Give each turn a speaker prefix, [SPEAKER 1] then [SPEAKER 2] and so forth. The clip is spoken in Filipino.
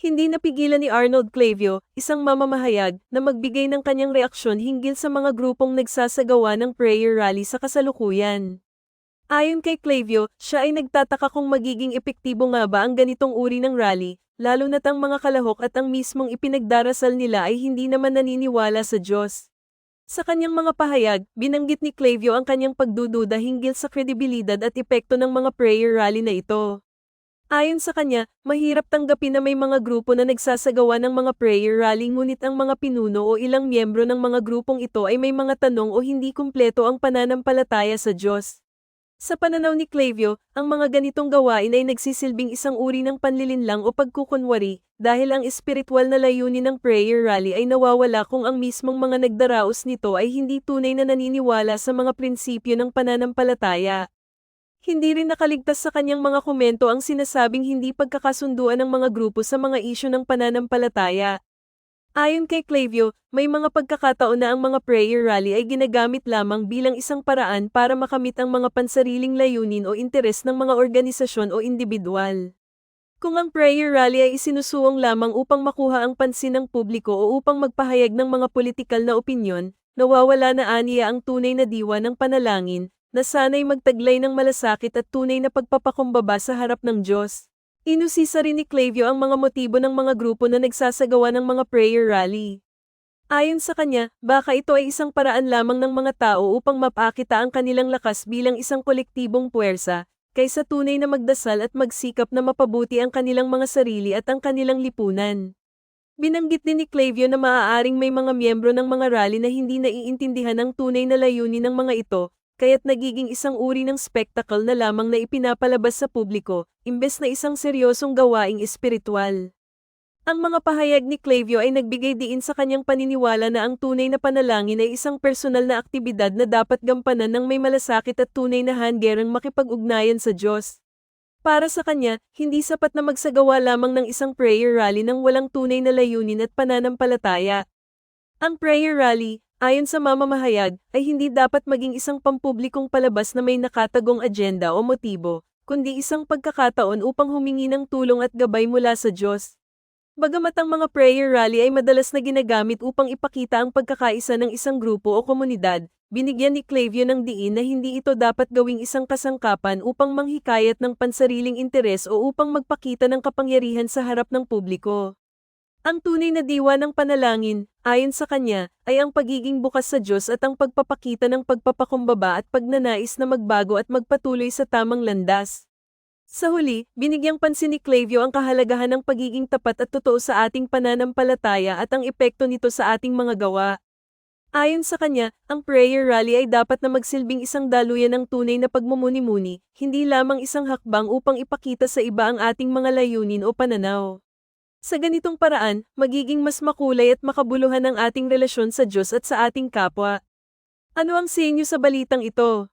[SPEAKER 1] Hindi napigilan ni Arnold Clavio, isang mamamahayag, na magbigay ng kanyang reaksyon hinggil sa mga grupong nagsasagawa ng prayer rally sa kasalukuyan. Ayon kay Clavio, siya ay nagtataka kung magiging epektibo nga ba ang ganitong uri ng rally, lalo na't ang mga kalahok at ang mismong ipinagdarasal nila ay hindi naman naniniwala sa Diyos. Sa kanyang mga pahayag, binanggit ni Clavio ang kanyang pagdududa hinggil sa kredibilidad at epekto ng mga prayer rally na ito. Ayon sa kanya, mahirap tanggapin na may mga grupo na nagsasagawa ng mga prayer rally ngunit ang mga pinuno o ilang miyembro ng mga grupong ito ay may mga tanong o hindi kumpleto ang pananampalataya sa Diyos. Sa pananaw ni Clavio, ang mga ganitong gawain ay nagsisilbing isang uri ng panlilinlang o pagkukunwari, dahil ang espiritual na layunin ng prayer rally ay nawawala kung ang mismong mga nagdaraos nito ay hindi tunay na naniniwala sa mga prinsipyo ng pananampalataya. Hindi rin nakaligtas sa kanyang mga komento ang sinasabing hindi pagkakasunduan ng mga grupo sa mga isyu ng pananampalataya. Ayon kay Clavio, may mga pagkakataon na ang mga prayer rally ay ginagamit lamang bilang isang paraan para makamit ang mga pansariling layunin o interes ng mga organisasyon o individual. Kung ang prayer rally ay isinusuong lamang upang makuha ang pansin ng publiko o upang magpahayag ng mga politikal na opinyon, nawawala na aniya ang tunay na diwa ng panalangin, na sana'y magtaglay ng malasakit at tunay na pagpapakumbaba sa harap ng Diyos. Inusisa rin ni Clavio ang mga motibo ng mga grupo na nagsasagawa ng mga prayer rally. Ayon sa kanya, baka ito ay isang paraan lamang ng mga tao upang mapakita ang kanilang lakas bilang isang kolektibong puwersa, kaysa tunay na magdasal at magsikap na mapabuti ang kanilang mga sarili at ang kanilang lipunan. Binanggit din ni Clavio na maaaring may mga miyembro ng mga rally na hindi naiintindihan ang tunay na layunin ng mga ito, kaya't nagiging isang uri ng spectacle na lamang na ipinapalabas sa publiko, imbes na isang seryosong gawaing espiritual. Ang mga pahayag ni Clavio ay nagbigay diin sa kanyang paniniwala na ang tunay na panalangin ay isang personal na aktibidad na dapat gampanan ng may malasakit at tunay na handgerang makipag-ugnayan sa Diyos. Para sa kanya, hindi sapat na magsagawa lamang ng isang prayer rally ng walang tunay na layunin at pananampalataya. Ang prayer rally, ayon sa mamamahayag, ay hindi dapat maging isang pampublikong palabas na may nakatagong agenda o motibo, kundi isang pagkakataon upang humingi ng tulong at gabay mula sa Diyos. Bagamat ang mga prayer rally ay madalas na ginagamit upang ipakita ang pagkakaisa ng isang grupo o komunidad, binigyan ni Clavio ng diin na hindi ito dapat gawing isang kasangkapan upang manghikayat ng pansariling interes o upang magpakita ng kapangyarihan sa harap ng publiko. Ang tunay na diwa ng panalangin, ayon sa kanya, ay ang pagiging bukas sa Diyos at ang pagpapakita ng pagpapakumbaba at pagnanais na magbago at magpatuloy sa tamang landas. Sa huli, binigyang pansin ni Clavio ang kahalagahan ng pagiging tapat at totoo sa ating pananampalataya at ang epekto nito sa ating mga gawa. Ayon sa kanya, ang prayer rally ay dapat na magsilbing isang daluyan ng tunay na pagmumuni-muni, hindi lamang isang hakbang upang ipakita sa iba ang ating mga layunin o pananaw. Sa ganitong paraan, magiging mas makulay at makabuluhan ang ating relasyon sa Diyos at sa ating kapwa. Ano ang sa inyo sa balitang ito?